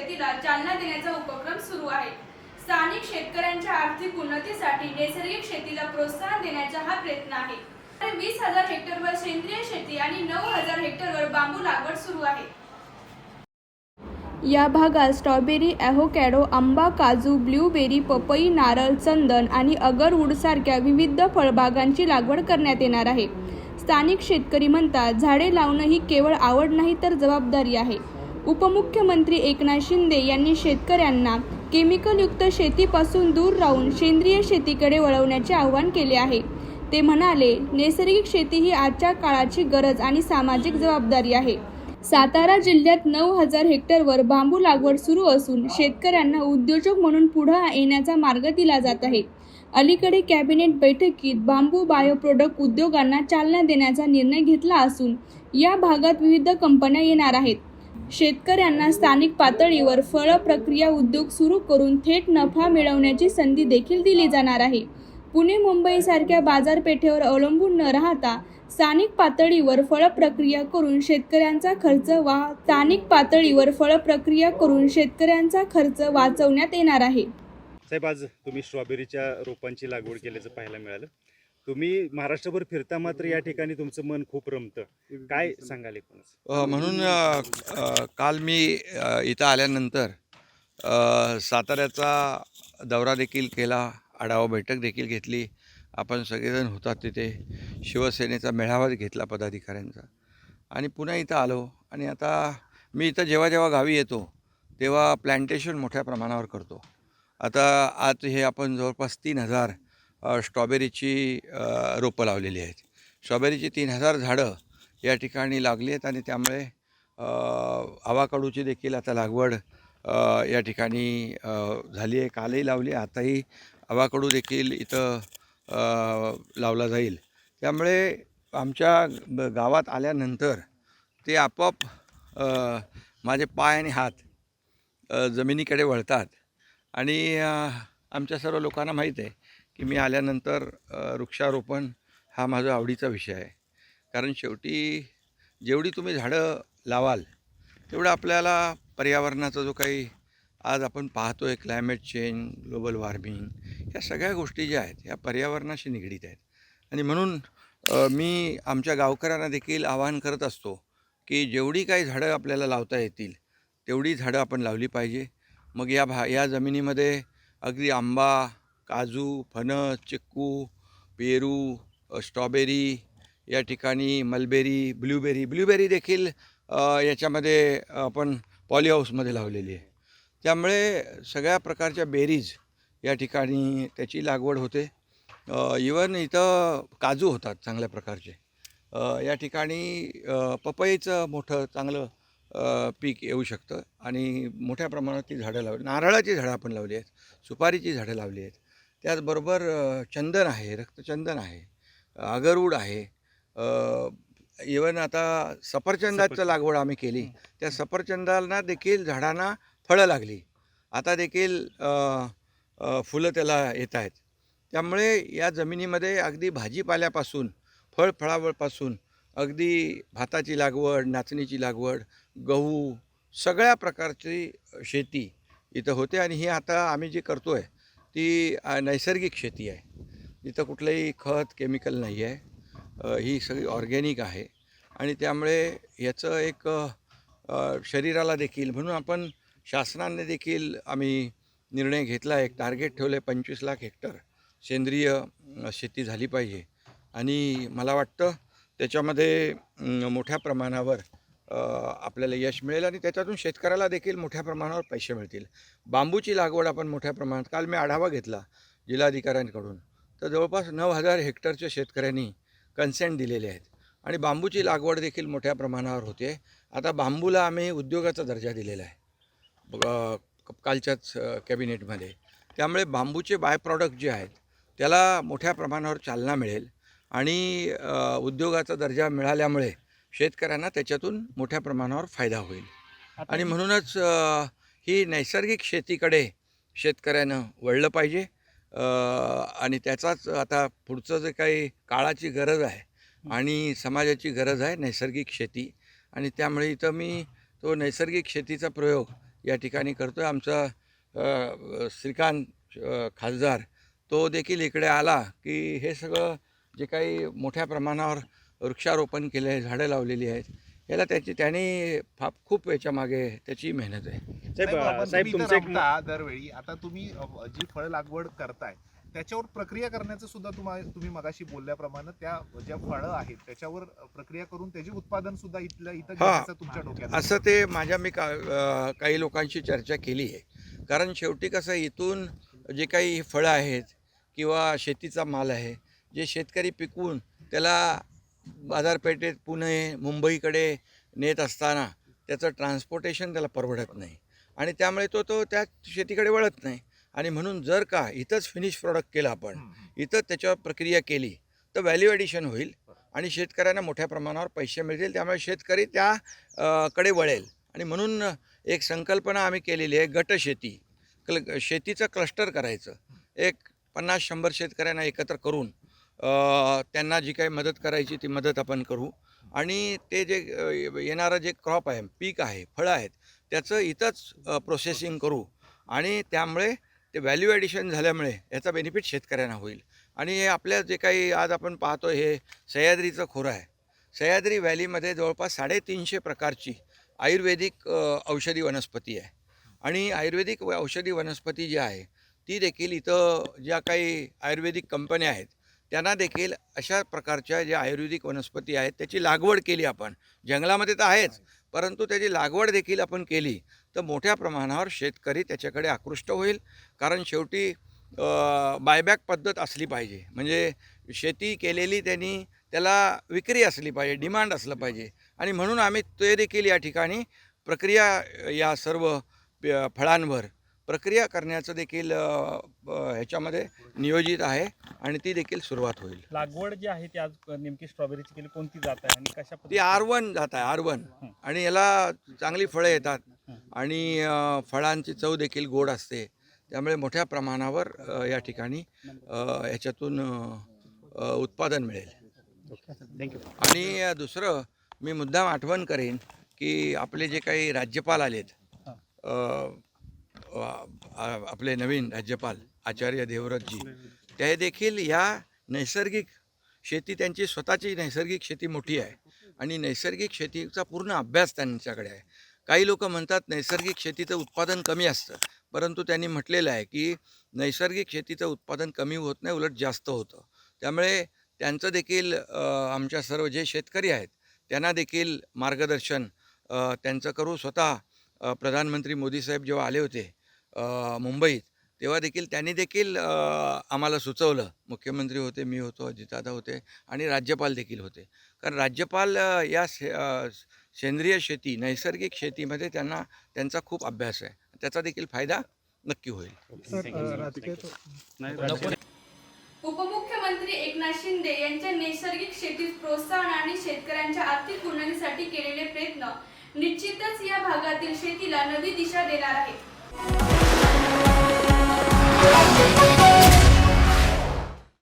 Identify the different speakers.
Speaker 1: शेतीला चालना देण्याचा उपक्रम सुरू आहे. स्थानिक शेतकऱ्यांच्या आर्थिक उन्नतीसाठी नैसर्गिक शेतीला प्रोत्साहन देण्याचा हा प्रयत्न आहे. वीस हजार हेक्टरवर सेंद्रिय शेती आणि नऊ हजार हेक्टरवर बांबू लागवड सुरू आहे. या भागात स्ट्रॉबेरी ॲव्होकॅडो आंबा काजू ब्लूबेरी पपई नारळ चंदन आणि अगरवूडसारख्या विविध फळबागांची लागवड करण्यात येणार आहे. स्थानिक शेतकरी म्हणतात झाडे लावणं ही केवळ आवड नाही तर जबाबदारी आहे. उपमुख्यमंत्री एकनाथ शिंदे यांनी शेतकऱ्यांना केमिकलयुक्त शेतीपासून दूर राहून सेंद्रिय शेतीकडे वळवण्याचे आवाहन केले आहे. ते म्हणाले नैसर्गिक शेती ही आजच्या काळाची गरज आणि सामाजिक जबाबदारी आहे. सातारा जिल्ह्यात नऊ हजार हेक्टरवर बांबू लागवड सुरू असून शेतकऱ्यांना उद्योजक म्हणून पुढे येण्याचा मार्ग दिला जात आहे. अलीकडे कॅबिनेट बैठकीत बांबू बायो प्रोडक्ट उद्योगांना चालना देण्याचा निर्णय घेतला असून या भागात विविध कंपन्या येणार आहेत. शेतकऱ्यांना स्थानिक पातळीवर फळ प्रक्रिया उद्योग सुरू करून थेट नफा मिळवण्याची संधी देखील दिली जाणार आहे. पुणे मुंबईसारख्या बाजारपेठेवर अवलंबून न राहता स्थानिक पातळीवर फळ प्रक्रिया करून शेतकऱ्यांचा खर्च वा स्थानिक पातळीवर फळ प्रक्रिया करून शेतकऱ्यांचा खर्च वाचवण्यात येणार आहे.
Speaker 2: साहेब आज तुम्ही स्ट्रॉबेरीच्या रोपांची लागवड केल्याचं पाहायला मिळालं. तुम्ही महाराष्ट्रभर फिरता मात्र या ठिकाणी तुमचं मन खूप रमतं. काय सांगाल एकूणच?
Speaker 3: अ, म्हणून अ, अ, काल मी अ, इथं आल्यानंतर अ, साताऱ्याचा दौरा देखील केला आढावा बैठक देखील घेतली. आपण सगळेजण होतात तिथे. शिवसेनेचा मेळावा घेतला पदाधिकाऱ्यांचा. आणि पुन्हा इथं आलो. आणि आता मी इथं जेव्हा जेव्हा गावी येतो तेव्हा प्लॅन्टेशन मोठ्या प्रमाणावर करतो. आता आज हे आपण जवळपास तीन हजार स्ट्रॉबेरीची रोपं लावलेली आहेत. स्ट्रॉबेरीची तीन हजार झाडं या ठिकाणी लागली आहेत आणि त्यामुळे आवाकडूची देखील आता लागवड या ठिकाणी झाली आहे. कालही लावली आहे आताही आवाकडू देखील इथं लावला जाईल. त्यामुळे आमच्या गावात आल्यानंतर ते आपोआप माझे पाय आणि हात जमिनीकडे वळतात. आणि आमच्या सर्व लोकांना माहीत आहे की मी आल्यानंतर वृक्षारोपण हा माझा आवडीचा विषय आहे. कारण शेवटी जेवढी तुम्ही झाडं लावाल तेवढं आपल्याला पर्यावरणाचा जो काही आज आपण पाहतो आहे क्लायमेट चेंज ग्लोबल वॉर्मिंग ह्या सगळ्या गोष्टी ज्या आहेत ह्या पर्यावरणाशी निगडीत आहेत. आणि म्हणून मी आमच्या गावकऱ्यांना देखील आवाहन करत असतो की जेवढी काही झाडं आपल्याला लावता येतील तेवढी झाडं आपण लावली पाहिजे. मग या भा या जमिनीमध्ये अगदी आंबा काजू फणस चिक्कू पेरू स्ट्रॉबेरी या ठिकाणी मलबेरी ब्लूबेरी ब्लूबेरी देखील याच्यामध्ये आपण पॉलीहाऊसमध्ये लावलेली आहे. त्यामुळे सगळ्या प्रकारच्या बेरीज या ठिकाणी त्याची लागवड होते. इवन इथं काजू होतात चांगल्या प्रकारचे. या ठिकाणी पपईचं मोठं चांगलं पीक येऊ शकतं आणि मोठ्या प्रमाणात ती झाडं लावली. नारळाची झाडं आपण लावली आहेत सुपारीची झाडं लावली आहेत. त्याचबरोबर चंदन आहे रक्तचंदन आहे अगरवूड आहे. इवन आता सफरचंदाचं
Speaker 2: सफरचंद.
Speaker 3: लागवड आम्ही केली. त्या सफरचंदाला देखील झाडांना फळं लागली. आता देखील फुलं त्याला येत आहेत. त्यामुळे या जमिनीमध्ये अगदी भाजीपाल्यापासून फळफळावळपासून अगदी भाताची लागवड नाचणीची लागवड गहू सगळ्या प्रकारची शेती इथं होते. आणि ही आता आम्ही जी करतो आहे ती नैसर्गिक शेती आहे. इथं कुठलंही खत केमिकल नाही आहे. ही सगळी ऑर्गॅनिक आहे. आणि त्यामुळे याचं एक शरीराला देखील म्हणून आपण शासनाने देखील आम्ही निर्णय घेतला एक टार्गेट ठेवलं आहे पंचवीस लाख हेक्टर सेंद्रिय शेती झाली पाहिजे. आणि मला वाटतं त्याच्यामध्ये मोठ्या प्रमाणावर आपल्याला यश मिळेल आणि त्याच्यातून शेतकऱ्याला देखील मोठ्या प्रमाणावर पैसे मिळतील. बांबूची लागवड आपण मोठ्या प्रमाणात काल मी आढावा घेतला जिल्हाधिकाऱ्यांकडून. तर जवळपास नऊ हजार हेक्टरच्या शेतकऱ्यांनी कन्सेंट दिलेले आहेत आणि बांबूची लागवड देखील मोठ्या प्रमाणावर होते. आता बांबूला आम्ही उद्योगाचा दर्जा दिलेला आहे. कालच्याच कॅबिनेटमध्ये. त्यामुळे बांबूचे बाय प्रॉडक्ट जे आहेत त्याला मोठ्या प्रमाणावर चालना मिळेल आणि उद्योगाचा दर्जा मिळाल्यामुळे शेतकऱ्यांना त्याच्यातून मोठ्या प्रमाणावर फायदा होईल. आणि म्हणूनच ही नैसर्गिक शेतीकडे शेतकऱ्यानं वळलं पाहिजे. आणि त्याचाच आता पुढचं जे काही काळाची गरज आहे आणि समाजाची गरज आहे नैसर्गिक शेती. आणि त्यामुळे इथं मी तो नैसर्गिक शेतीचा प्रयोग या ठिकाणी करतो आहे आमचा श्रीकांत खासदार तो देखील इकडे आला की हे सगळं जे काही मोठ्या प्रमाणावर वृक्षारोपण केलं आहे झाडं लावलेली आहेत याला त्याची त्याने फा खूप याच्या मागे त्याची मेहनत आहे
Speaker 2: साहेब तुमचं
Speaker 4: दरवेळी आता तुम्ही जी फळ लागवड करताय त्याच्यावर प्रक्रिया करण्याचं सुद्धा तुम्हा तुम्ही मगाशी बोलल्याप्रमाणे त्या ज्या फळं आहेत त्याच्यावर प्रक्रिया करून त्याचे उत्पादन सुद्धा इथलं इथं
Speaker 3: हा.
Speaker 4: तुमच्या डोक्यात.
Speaker 3: असं ते माझ्या मी का काही लोकांशी चर्चा केली आहे कारण शेवटी कसं इथून जे काही फळं आहेत किंवा शेतीचा माल आहे जे शेतकरी पिकवून त्याला बाजारपेठेत पुणे मुंबईकडे नेत असताना त्याचं ट्रान्सपोर्टेशन त्याला परवडत नाही. आणि त्यामुळे तो तो त्या शेतीकडे वळत नाही. आणि म्हणून जर का इथंच फिनिश प्रॉडक्ट केलं आपण. इथं त्याच्यावर प्रक्रिया केली तर व्हॅल्यू ॲडिशन होईल आणि शेतकऱ्यांना मोठ्या प्रमाणावर पैसे मिळतील. त्यामुळे शेतकरी त्या कडे वळेल. आणि म्हणून एक संकल्पना आम्ही केलेली आहे गटशेती क्ल शेतीचं क्लस्टर करायचं. एक पन्नास शंभर शेतकऱ्यांना एकत्र करून त्यांना जी काही मदत करायची ती मदत आपण करू. आणि ते जे येणारं जे क्रॉप आहे पीक आहे फळं आहेत त्याचं इथंच प्रोसेसिंग करू. आणि त्यामुळे ते व्हॅल्यू ॲडिशन झाल्यामुळे याचा बेनिफिट शेतकऱ्यांना होईल. आणि हे आपल्या जे काही आज आपण पाहतो हे सह्याद्रीचं खोरं आहे. सह्याद्री व्हॅलीमध्ये जवळपास साडेतीनशे प्रकारची आयुर्वेदिक औषधी वनस्पती आहे. आणि आयुर्वेदिक व- औषधी वनस्पती जी आहे ती देखील इथं ज्या काही आयुर्वेदिक कंपन्या आहेत त्यांना देखील अशा प्रकारच्या ज्या आयुर्वेदिक वनस्पती आहेत त्याची लागवड केली आपण. जंगलामध्ये तर आहेच परंतु त्याची लागवड देखील आपण केली तर मोठ्या प्रमाणावर शेतकरी त्याच्याकडे आकृष्ट होईल कारण शेवटी बायबॅक पद्धत असली पाहिजे. म्हणजे शेती केलेली त्यांनी त्याला विक्री असली पाहिजे डिमांड असलं पाहिजे. आणि म्हणून आम्ही ते देखील या ठिकाणी प्रक्रिया या सर्व फळांवर प्रक्रिया करण्याचं देखील ह्याच्यामध्ये नियोजित आहे आणि ती देखील सुरुवात होईल.
Speaker 5: लागवड जी आहे ती आज नेमकी स्ट्रॉबेरीची केली कोणती जात आहे आणि कशा
Speaker 3: ती आर वन जात आहे आर वन. आणि याला चांगली फळं येतात आणि फळांची चव देखील गोड असते. त्यामुळे मोठ्या प्रमाणावर या ठिकाणी अ, याच्यातून अ, अ, उत्पादन मिळेल.
Speaker 2: थँक्यू
Speaker 3: आणि दुसरं मी मुद्दाम आठवण करेन की आपले जे काही राज्यपाल आलेत आपले नवीन राज्यपाल आचार्य देवव्रतजी ते देखील या नैसर्गिक शेती त्यांची स्वतःची नैसर्गिक शेती मोठी आहे आणि नैसर्गिक शेतीचा पूर्ण अभ्यास त्यांच्याकडे आहे. काही लोक म्हणतात नैसर्गिक शेतीचं उत्पादन कमी असतं. परंतु त्यांनी म्हटलेलं आहे की नैसर्गिक शेतीचं उत्पादन कमी होत नाही उलट जास्त होतं. त्यामुळे त्यांचं देखील आमच्या सर्व जे शेतकरी आहेत त्यांना देखील मार्गदर्शन त्यांचं करू स्वतः प्रधानमंत्री मोदी साहेब जेव्हा आले होते मुंबईत. तेव्हा देखील त्यांनी देखील आम्हाला सुचवलं. मुख्यमंत्री होते मी होतो अजितदादा होते आणि राज्यपाल देखील होते. कारण राज्यपाल या से सेंद्रिय शेती नैसर्गिक शेतीमध्ये त्यांना त्यांचा खूप अभ्यास आहे. त्याचा देखील फायदा नक्की होईल.
Speaker 1: उपमुख्यमंत्री एकनाथ शिंदे यांच्या नैसर्गिक शेतीस प्रोत्साहन आणि शेतकऱ्यांच्या आर्थिक उन्नतीसाठी केलेले प्रयत्न निश्चितच या भागातील शेतीला नवी दिशा देणार आहे Thank you.